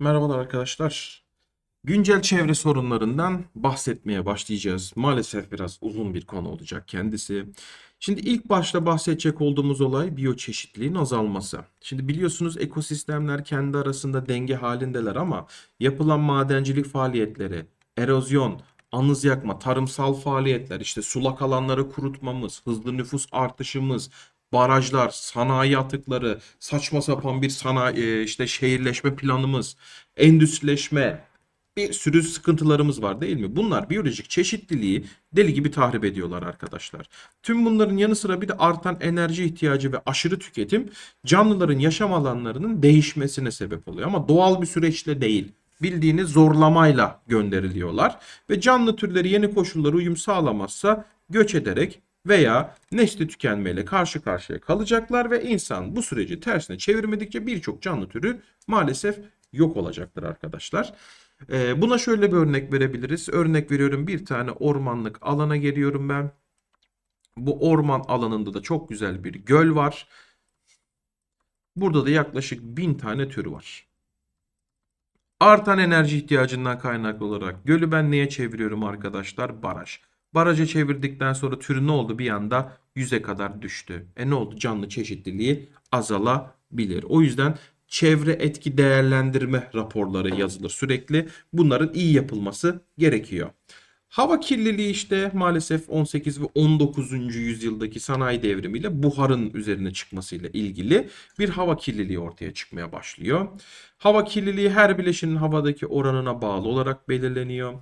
Merhabalar arkadaşlar. Güncel çevre sorunlarından bahsetmeye başlayacağız. Maalesef biraz uzun bir konu olacak kendisi. Şimdi ilk başta bahsedecek olduğumuz olay biyoçeşitliliğin azalması. Şimdi biliyorsunuz ekosistemler kendi arasında denge halindeler ama yapılan madencilik faaliyetleri, erozyon, anız yakma, tarımsal faaliyetler, işte sulak alanları kurutmamız, hızlı nüfus artışımız, barajlar, sanayi atıkları, saçma sapan bir sanayi, işte şehirleşme planımız, endüstrileşme, bir sürü sıkıntılarımız var değil mi? Bunlar biyolojik çeşitliliği deli gibi tahrip ediyorlar arkadaşlar. Tüm bunların yanı sıra bir de artan enerji ihtiyacı ve aşırı tüketim canlıların yaşam alanlarının değişmesine sebep oluyor. Ama doğal bir süreçle değil. Bildiğiniz zorlamayla gönderiliyorlar ve canlı türleri yeni koşullara uyum sağlamazsa göç ederek veya nesli tükenmeyle karşı karşıya kalacaklar ve insan bu süreci tersine çevirmedikçe birçok canlı türü maalesef yok olacaktır arkadaşlar. Ee, buna şöyle bir örnek verebiliriz. Örnek veriyorum bir tane ormanlık alana geliyorum ben. Bu orman alanında da çok güzel bir göl var. Burada da yaklaşık bin tane tür var. Artan enerji ihtiyacından kaynaklı olarak gölü ben neye çeviriyorum arkadaşlar? Baraj. Baraja çevirdikten sonra türü ne oldu? Bir anda yüze kadar düştü. E ne oldu? Canlı çeşitliliği azalabilir. O yüzden çevre etki değerlendirme raporları yazılır sürekli. Bunların iyi yapılması gerekiyor. Hava kirliliği işte maalesef 18 ve 19. yüzyıldaki sanayi devrimiyle buharın üzerine çıkmasıyla ilgili bir hava kirliliği ortaya çıkmaya başlıyor. Hava kirliliği her bileşinin havadaki oranına bağlı olarak belirleniyor.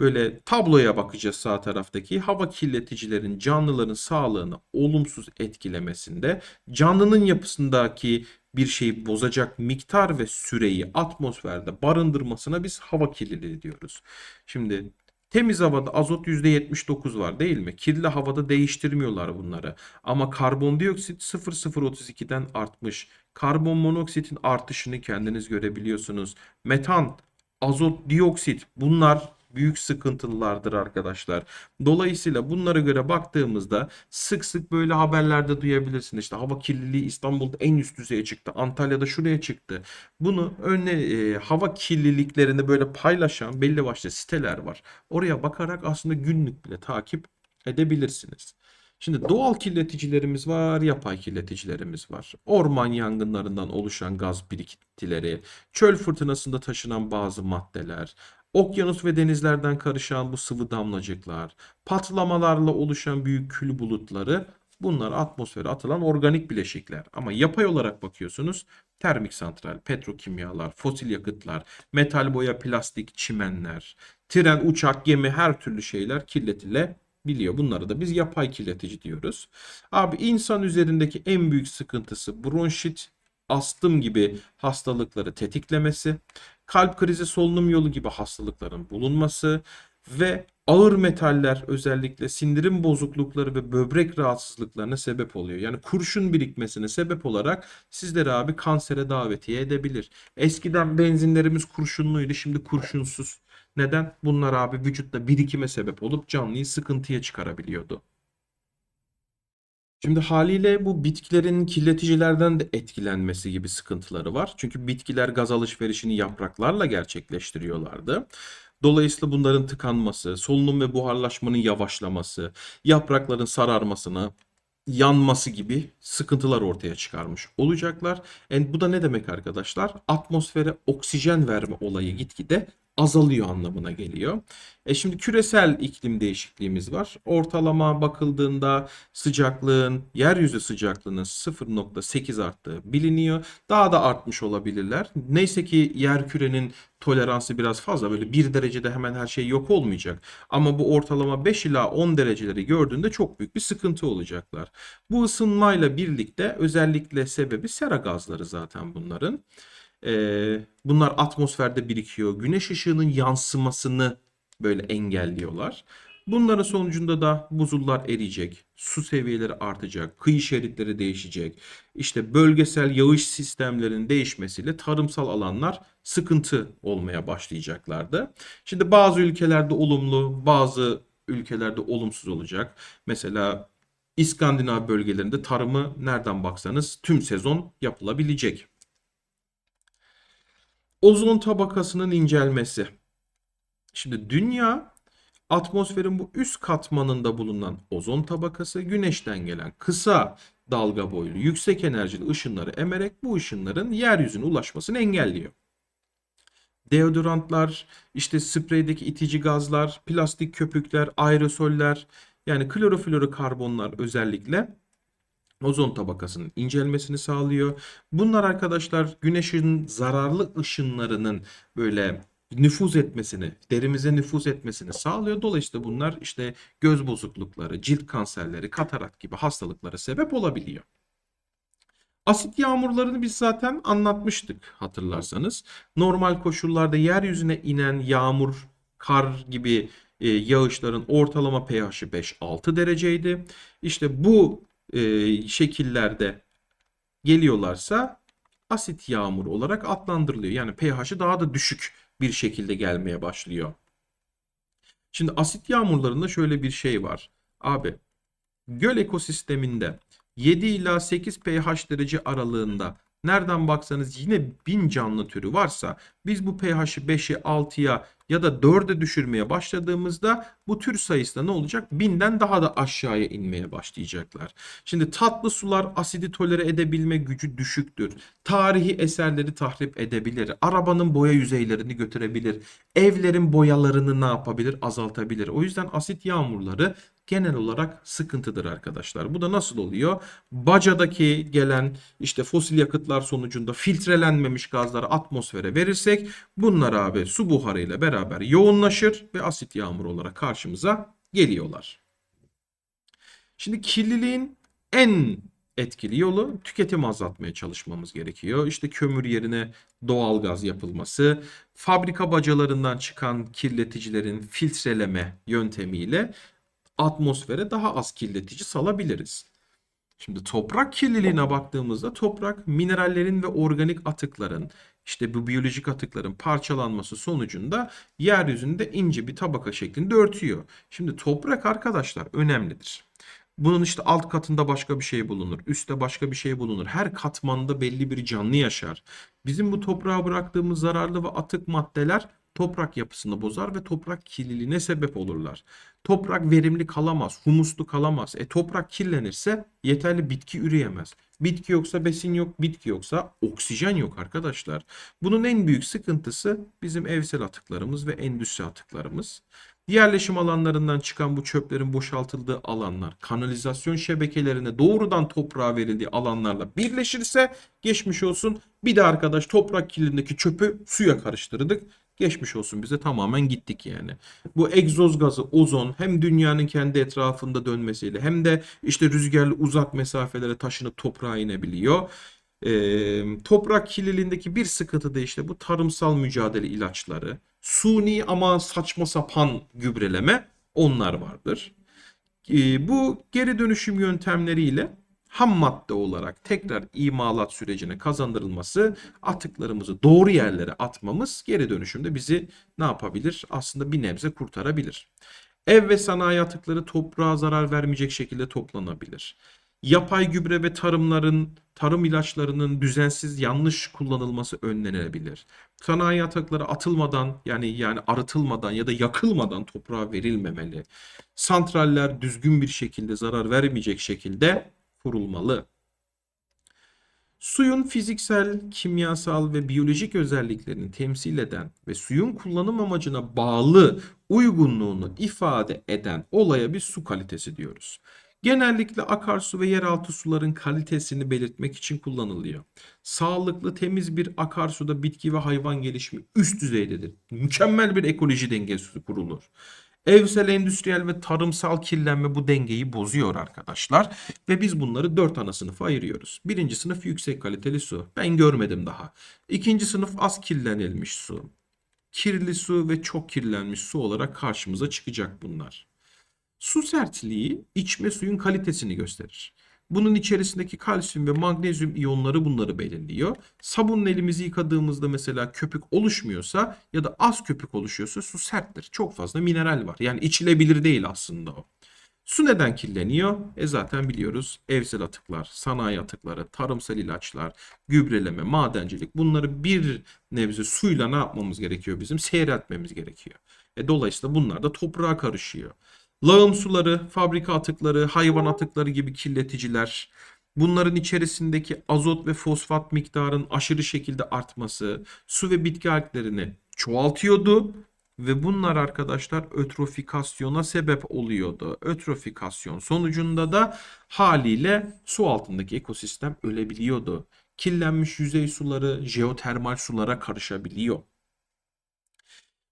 Böyle tabloya bakacağız sağ taraftaki hava kirleticilerin canlıların sağlığını olumsuz etkilemesinde canlının yapısındaki bir şeyi bozacak miktar ve süreyi atmosferde barındırmasına biz hava kirliliği diyoruz. Şimdi temiz havada azot %79 var değil mi? Kirli havada değiştirmiyorlar bunları. Ama karbondioksit 0,032'den artmış. Karbon monoksitin artışını kendiniz görebiliyorsunuz. Metan, azot dioksit bunlar büyük sıkıntılılardır arkadaşlar. Dolayısıyla bunlara göre baktığımızda sık sık böyle haberlerde duyabilirsin. İşte hava kirliliği İstanbul'da en üst düzeye çıktı. Antalya'da şuraya çıktı. Bunu önüne e, hava kirliliklerini böyle paylaşan belli başlı siteler var. Oraya bakarak aslında günlük bile takip edebilirsiniz. Şimdi doğal kirleticilerimiz var, yapay kirleticilerimiz var. Orman yangınlarından oluşan gaz birikintileri, çöl fırtınasında taşınan bazı maddeler, okyanus ve denizlerden karışan bu sıvı damlacıklar, patlamalarla oluşan büyük kül bulutları bunlar atmosfere atılan organik bileşikler. Ama yapay olarak bakıyorsunuz termik santral, petrokimyalar, fosil yakıtlar, metal boya, plastik, çimenler, tren, uçak, gemi her türlü şeyler kirletilebiliyor. Bunları da biz yapay kirletici diyoruz. Abi insan üzerindeki en büyük sıkıntısı bronşit, astım gibi hastalıkları tetiklemesi, kalp krizi, solunum yolu gibi hastalıkların bulunması ve ağır metaller özellikle sindirim bozuklukları ve böbrek rahatsızlıklarına sebep oluyor. Yani kurşun birikmesine sebep olarak sizleri abi kansere davetiye edebilir. Eskiden benzinlerimiz kurşunluydu, şimdi kurşunsuz. Neden? Bunlar abi vücutta birikime sebep olup canlıyı sıkıntıya çıkarabiliyordu. Şimdi haliyle bu bitkilerin kirleticilerden de etkilenmesi gibi sıkıntıları var. Çünkü bitkiler gaz alışverişini yapraklarla gerçekleştiriyorlardı. Dolayısıyla bunların tıkanması, solunum ve buharlaşmanın yavaşlaması, yaprakların sararmasını, yanması gibi sıkıntılar ortaya çıkarmış olacaklar. Yani bu da ne demek arkadaşlar? Atmosfere oksijen verme olayı gitgide azalıyor anlamına geliyor. E şimdi küresel iklim değişikliğimiz var. Ortalama bakıldığında sıcaklığın, yeryüzü sıcaklığının 0.8 arttığı biliniyor. Daha da artmış olabilirler. Neyse ki yer kürenin toleransı biraz fazla. Böyle 1 derecede hemen her şey yok olmayacak. Ama bu ortalama 5 ila 10 dereceleri gördüğünde çok büyük bir sıkıntı olacaklar. Bu ısınmayla birlikte özellikle sebebi sera gazları zaten bunların. Ee, bunlar atmosferde birikiyor. Güneş ışığının yansımasını böyle engelliyorlar. Bunların sonucunda da buzullar eriyecek, su seviyeleri artacak, kıyı şeritleri değişecek. İşte bölgesel yağış sistemlerinin değişmesiyle tarımsal alanlar sıkıntı olmaya başlayacaklardı. Şimdi bazı ülkelerde olumlu, bazı ülkelerde olumsuz olacak. Mesela İskandinav bölgelerinde tarımı nereden baksanız tüm sezon yapılabilecek. Ozon tabakasının incelmesi. Şimdi dünya atmosferin bu üst katmanında bulunan ozon tabakası güneşten gelen kısa dalga boylu yüksek enerjili ışınları emerek bu ışınların yeryüzüne ulaşmasını engelliyor. Deodorantlar, işte spreydeki itici gazlar, plastik köpükler, aerosoller yani kloroflorokarbonlar özellikle ozon tabakasının incelmesini sağlıyor. Bunlar arkadaşlar güneşin zararlı ışınlarının böyle nüfuz etmesini, derimize nüfuz etmesini sağlıyor. Dolayısıyla bunlar işte göz bozuklukları, cilt kanserleri, katarak gibi hastalıklara sebep olabiliyor. Asit yağmurlarını biz zaten anlatmıştık hatırlarsanız. Normal koşullarda yeryüzüne inen yağmur, kar gibi e, yağışların ortalama pH'i 5-6 dereceydi. İşte bu e, şekillerde geliyorlarsa asit yağmur olarak adlandırılıyor. Yani pH'i daha da düşük bir şekilde gelmeye başlıyor. Şimdi asit yağmurlarında şöyle bir şey var. Abi göl ekosisteminde 7 ila 8 pH derece aralığında nereden baksanız yine 1000 canlı türü varsa biz bu pH'i 5'e 6'ya ya da 4'e düşürmeye başladığımızda bu tür sayısı da ne olacak? 1000'den daha da aşağıya inmeye başlayacaklar. Şimdi tatlı sular asidi tolere edebilme gücü düşüktür. Tarihi eserleri tahrip edebilir. Arabanın boya yüzeylerini götürebilir. Evlerin boyalarını ne yapabilir? Azaltabilir. O yüzden asit yağmurları genel olarak sıkıntıdır arkadaşlar. Bu da nasıl oluyor? Bacadaki gelen işte fosil yakıtlar sonucunda filtrelenmemiş gazları atmosfere verirsek bunlar abi su buharıyla beraber yoğunlaşır ve asit yağmur olarak karşımıza geliyorlar. Şimdi kirliliğin en etkili yolu tüketimi azaltmaya çalışmamız gerekiyor. İşte kömür yerine doğal gaz yapılması, fabrika bacalarından çıkan kirleticilerin filtreleme yöntemiyle atmosfere daha az kirletici salabiliriz. Şimdi toprak kirliliğine baktığımızda toprak minerallerin ve organik atıkların işte bu biyolojik atıkların parçalanması sonucunda yeryüzünde ince bir tabaka şeklinde örtüyor. Şimdi toprak arkadaşlar önemlidir. Bunun işte alt katında başka bir şey bulunur. Üstte başka bir şey bulunur. Her katmanda belli bir canlı yaşar. Bizim bu toprağa bıraktığımız zararlı ve atık maddeler toprak yapısını bozar ve toprak kirliliğine sebep olurlar. Toprak verimli kalamaz, humuslu kalamaz. E toprak kirlenirse yeterli bitki üreyemez. Bitki yoksa besin yok, bitki yoksa oksijen yok arkadaşlar. Bunun en büyük sıkıntısı bizim evsel atıklarımız ve endüstri atıklarımız. Yerleşim alanlarından çıkan bu çöplerin boşaltıldığı alanlar, kanalizasyon şebekelerine doğrudan toprağa verildiği alanlarla birleşirse geçmiş olsun. Bir de arkadaş toprak kirliliğindeki çöpü suya karıştırdık. Geçmiş olsun bize tamamen gittik yani. Bu egzoz gazı ozon hem dünyanın kendi etrafında dönmesiyle hem de işte rüzgarlı uzak mesafelere taşınıp toprağa inebiliyor. Ee, toprak kirliliğindeki bir sıkıntı da işte bu tarımsal mücadele ilaçları, suni ama saçma sapan gübreleme onlar vardır. Ee, bu geri dönüşüm yöntemleriyle ham madde olarak tekrar imalat sürecine kazandırılması, atıklarımızı doğru yerlere atmamız geri dönüşümde bizi ne yapabilir? Aslında bir nebze kurtarabilir. Ev ve sanayi atıkları toprağa zarar vermeyecek şekilde toplanabilir. Yapay gübre ve tarımların, tarım ilaçlarının düzensiz yanlış kullanılması önlenebilir. Sanayi atıkları atılmadan yani yani arıtılmadan ya da yakılmadan toprağa verilmemeli. Santraller düzgün bir şekilde zarar vermeyecek şekilde kurulmalı. Suyun fiziksel, kimyasal ve biyolojik özelliklerini temsil eden ve suyun kullanım amacına bağlı uygunluğunu ifade eden olaya bir su kalitesi diyoruz. Genellikle akarsu ve yeraltı suların kalitesini belirtmek için kullanılıyor. Sağlıklı, temiz bir akarsuda bitki ve hayvan gelişimi üst düzeydedir. Mükemmel bir ekoloji dengesi kurulur. Evsel, endüstriyel ve tarımsal kirlenme bu dengeyi bozuyor arkadaşlar. Ve biz bunları dört ana sınıfa ayırıyoruz. Birinci sınıf yüksek kaliteli su. Ben görmedim daha. İkinci sınıf az kirlenilmiş su. Kirli su ve çok kirlenmiş su olarak karşımıza çıkacak bunlar. Su sertliği içme suyun kalitesini gösterir. Bunun içerisindeki kalsiyum ve magnezyum iyonları bunları belirliyor. Sabunla elimizi yıkadığımızda mesela köpük oluşmuyorsa ya da az köpük oluşuyorsa su serttir. Çok fazla mineral var. Yani içilebilir değil aslında o. Su neden kirleniyor? E zaten biliyoruz evsel atıklar, sanayi atıkları, tarımsal ilaçlar, gübreleme, madencilik bunları bir nebze suyla ne yapmamız gerekiyor bizim? Seyreltmemiz gerekiyor. E dolayısıyla bunlar da toprağa karışıyor. Lağım suları, fabrika atıkları, hayvan atıkları gibi kirleticiler, bunların içerisindeki azot ve fosfat miktarının aşırı şekilde artması su ve bitki alglerini çoğaltıyordu ve bunlar arkadaşlar ötrofikasyona sebep oluyordu. Ötrofikasyon sonucunda da haliyle su altındaki ekosistem ölebiliyordu. Kirlenmiş yüzey suları jeotermal sulara karışabiliyor.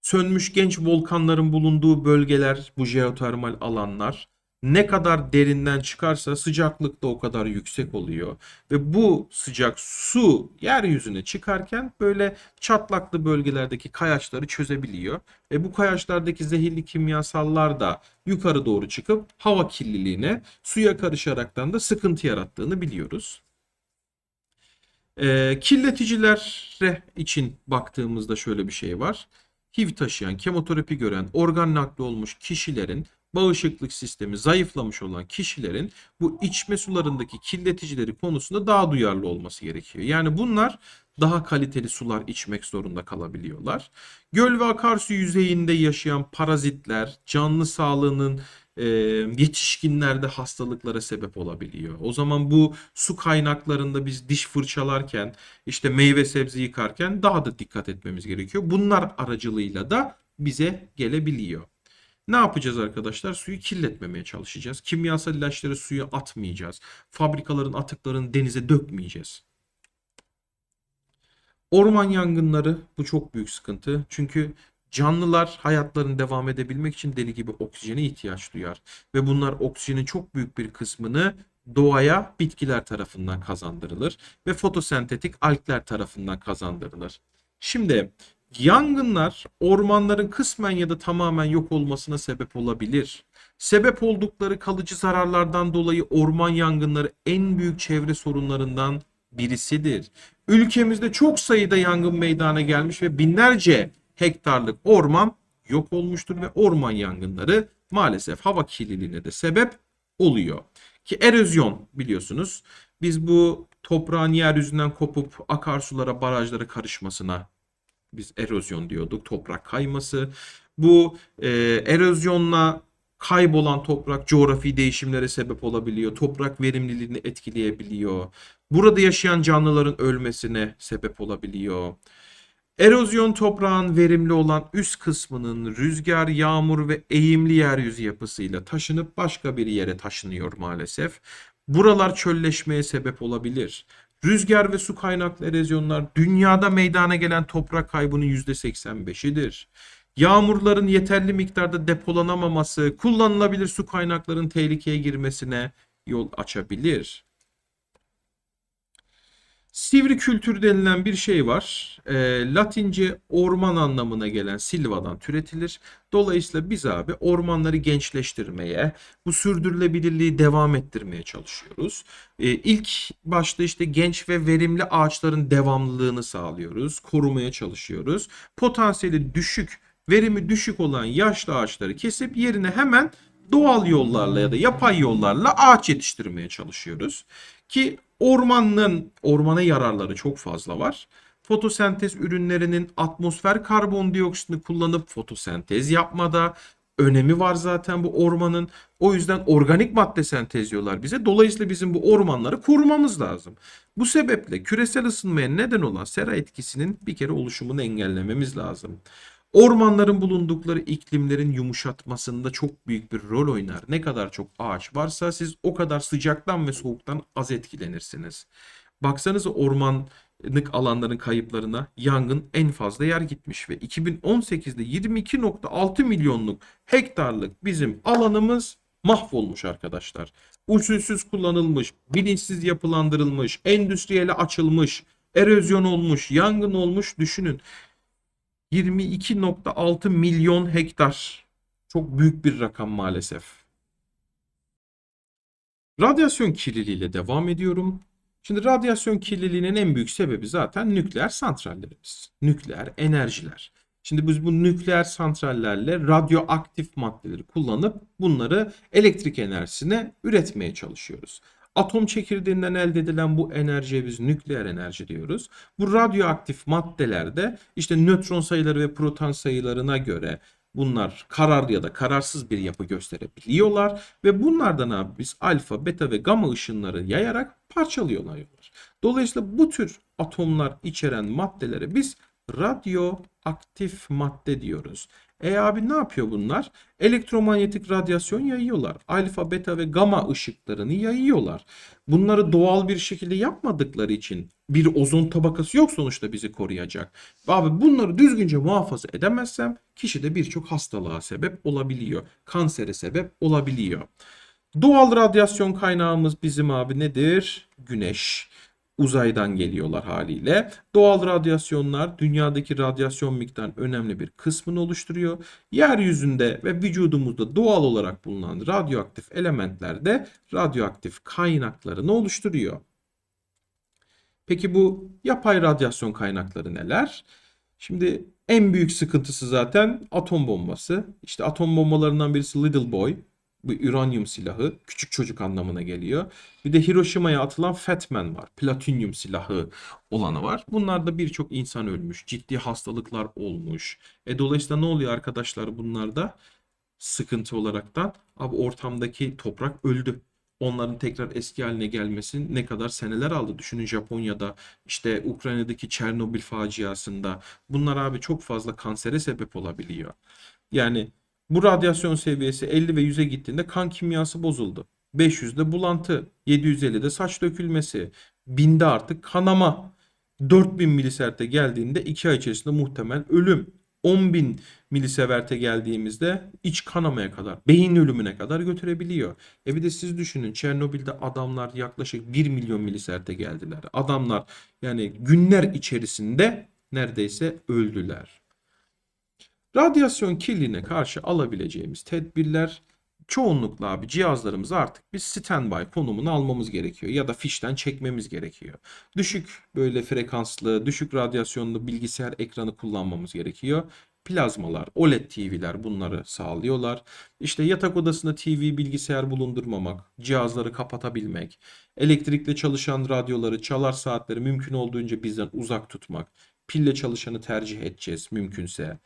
Sönmüş genç volkanların bulunduğu bölgeler bu jeotermal alanlar ne kadar derinden çıkarsa sıcaklık da o kadar yüksek oluyor. Ve bu sıcak su yeryüzüne çıkarken böyle çatlaklı bölgelerdeki kayaçları çözebiliyor. Ve bu kayaçlardaki zehirli kimyasallar da yukarı doğru çıkıp hava kirliliğine suya karışaraktan da sıkıntı yarattığını biliyoruz. Ee, kirleticilere için baktığımızda şöyle bir şey var. HIV taşıyan, kemoterapi gören, organ nakli olmuş kişilerin bağışıklık sistemi zayıflamış olan kişilerin bu içme sularındaki kirleticileri konusunda daha duyarlı olması gerekiyor. Yani bunlar daha kaliteli sular içmek zorunda kalabiliyorlar. Göl ve akarsu yüzeyinde yaşayan parazitler canlı sağlığının e, yetişkinlerde hastalıklara sebep olabiliyor. O zaman bu su kaynaklarında biz diş fırçalarken işte meyve sebze yıkarken daha da dikkat etmemiz gerekiyor. Bunlar aracılığıyla da bize gelebiliyor. Ne yapacağız arkadaşlar? Suyu kirletmemeye çalışacağız. Kimyasal ilaçları suya atmayacağız. Fabrikaların atıklarını denize dökmeyeceğiz. Orman yangınları bu çok büyük sıkıntı. Çünkü canlılar hayatlarını devam edebilmek için deli gibi oksijene ihtiyaç duyar. Ve bunlar oksijenin çok büyük bir kısmını doğaya bitkiler tarafından kazandırılır ve fotosentetik algler tarafından kazandırılır. Şimdi Yangınlar ormanların kısmen ya da tamamen yok olmasına sebep olabilir. Sebep oldukları kalıcı zararlardan dolayı orman yangınları en büyük çevre sorunlarından birisidir. Ülkemizde çok sayıda yangın meydana gelmiş ve binlerce hektarlık orman yok olmuştur ve orman yangınları maalesef hava kirliliğine de sebep oluyor. Ki erozyon biliyorsunuz biz bu toprağın yeryüzünden kopup akarsulara, barajlara karışmasına biz erozyon diyorduk. Toprak kayması. Bu e, erozyonla kaybolan toprak coğrafi değişimlere sebep olabiliyor. Toprak verimliliğini etkileyebiliyor. Burada yaşayan canlıların ölmesine sebep olabiliyor. Erozyon toprağın verimli olan üst kısmının rüzgar, yağmur ve eğimli yeryüzü yapısıyla taşınıp başka bir yere taşınıyor maalesef. Buralar çölleşmeye sebep olabilir. Rüzgar ve su kaynaklı erozyonlar dünyada meydana gelen toprak kaybının %85'idir. Yağmurların yeterli miktarda depolanamaması, kullanılabilir su kaynaklarının tehlikeye girmesine yol açabilir. Sivri kültür denilen bir şey var. E, Latince orman anlamına gelen silvadan türetilir. Dolayısıyla biz abi ormanları gençleştirmeye, bu sürdürülebilirliği devam ettirmeye çalışıyoruz. E, ilk başta işte genç ve verimli ağaçların devamlılığını sağlıyoruz, korumaya çalışıyoruz. Potansiyeli düşük, verimi düşük olan yaşlı ağaçları kesip yerine hemen doğal yollarla ya da yapay yollarla ağaç yetiştirmeye çalışıyoruz. Ki ormanın ormana yararları çok fazla var. Fotosentez ürünlerinin atmosfer karbondioksitini kullanıp fotosentez yapmada önemi var zaten bu ormanın. O yüzden organik madde sentezliyorlar bize. Dolayısıyla bizim bu ormanları korumamız lazım. Bu sebeple küresel ısınmaya neden olan sera etkisinin bir kere oluşumunu engellememiz lazım. Ormanların bulundukları iklimlerin yumuşatmasında çok büyük bir rol oynar. Ne kadar çok ağaç varsa siz o kadar sıcaktan ve soğuktan az etkilenirsiniz. Baksanıza ormanlık alanların kayıplarına yangın en fazla yer gitmiş ve 2018'de 22.6 milyonluk hektarlık bizim alanımız mahvolmuş arkadaşlar. Usulsüz kullanılmış, bilinçsiz yapılandırılmış, endüstriyele açılmış, erozyon olmuş, yangın olmuş düşünün. 22.6 milyon hektar. Çok büyük bir rakam maalesef. Radyasyon kirliliğiyle devam ediyorum. Şimdi radyasyon kirliliğinin en büyük sebebi zaten nükleer santrallerimiz. Nükleer enerjiler. Şimdi biz bu nükleer santrallerle radyoaktif maddeleri kullanıp bunları elektrik enerjisine üretmeye çalışıyoruz. Atom çekirdeğinden elde edilen bu enerjiye biz nükleer enerji diyoruz. Bu radyoaktif maddelerde işte nötron sayıları ve proton sayılarına göre bunlar karar ya da kararsız bir yapı gösterebiliyorlar ve bunlardan abi biz alfa, beta ve gamma ışınları yayarak parçalıyorlar. Dolayısıyla bu tür atomlar içeren maddelere biz radyoaktif madde diyoruz. E abi ne yapıyor bunlar? Elektromanyetik radyasyon yayıyorlar. Alfa, beta ve gamma ışıklarını yayıyorlar. Bunları doğal bir şekilde yapmadıkları için bir ozon tabakası yok sonuçta bizi koruyacak. Abi bunları düzgünce muhafaza edemezsem kişide birçok hastalığa sebep olabiliyor. Kansere sebep olabiliyor. Doğal radyasyon kaynağımız bizim abi nedir? Güneş. Uzaydan geliyorlar haliyle. Doğal radyasyonlar dünyadaki radyasyon miktarının önemli bir kısmını oluşturuyor. Yeryüzünde ve vücudumuzda doğal olarak bulunan radyoaktif elementler de radyoaktif kaynaklarını oluşturuyor. Peki bu yapay radyasyon kaynakları neler? Şimdi en büyük sıkıntısı zaten atom bombası. İşte atom bombalarından birisi Little Boy. Bu uranyum silahı. Küçük çocuk anlamına geliyor. Bir de Hiroşima'ya atılan Fat Man var. Platinyum silahı olanı var. Bunlarda birçok insan ölmüş. Ciddi hastalıklar olmuş. E dolayısıyla ne oluyor arkadaşlar bunlarda? Sıkıntı olaraktan abi ortamdaki toprak öldü. Onların tekrar eski haline gelmesi ne kadar seneler aldı. Düşünün Japonya'da işte Ukrayna'daki Çernobil faciasında bunlar abi çok fazla kansere sebep olabiliyor. Yani bu radyasyon seviyesi 50 ve 100'e gittiğinde kan kimyası bozuldu. 500'de bulantı, 750'de saç dökülmesi, 1000'de artık kanama. 4000 milisert'e geldiğinde 2 ay içerisinde muhtemel ölüm. 10.000 miliseverte geldiğimizde iç kanamaya kadar, beyin ölümüne kadar götürebiliyor. E bir de siz düşünün Çernobil'de adamlar yaklaşık 1 milyon miliserte geldiler. Adamlar yani günler içerisinde neredeyse öldüler. Radyasyon kirliliğine karşı alabileceğimiz tedbirler çoğunlukla abi cihazlarımızı artık biz standby konumunu almamız gerekiyor ya da fişten çekmemiz gerekiyor. Düşük böyle frekanslı, düşük radyasyonlu bilgisayar ekranı kullanmamız gerekiyor. Plazmalar, OLED TV'ler bunları sağlıyorlar. İşte yatak odasında TV, bilgisayar bulundurmamak, cihazları kapatabilmek, elektrikle çalışan radyoları, çalar saatleri mümkün olduğunca bizden uzak tutmak, pille çalışanı tercih edeceğiz mümkünse.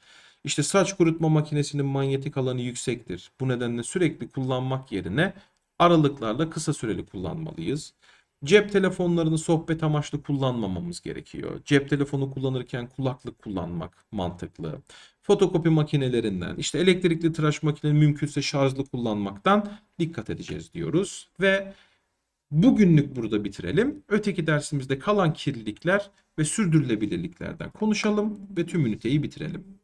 İşte saç kurutma makinesinin manyetik alanı yüksektir. Bu nedenle sürekli kullanmak yerine aralıklarla kısa süreli kullanmalıyız. Cep telefonlarını sohbet amaçlı kullanmamamız gerekiyor. Cep telefonu kullanırken kulaklık kullanmak mantıklı. Fotokopi makinelerinden, işte elektrikli tıraş makinesi mümkünse şarjlı kullanmaktan dikkat edeceğiz diyoruz. Ve bugünlük burada bitirelim. Öteki dersimizde kalan kirlilikler ve sürdürülebilirliklerden konuşalım ve tüm üniteyi bitirelim.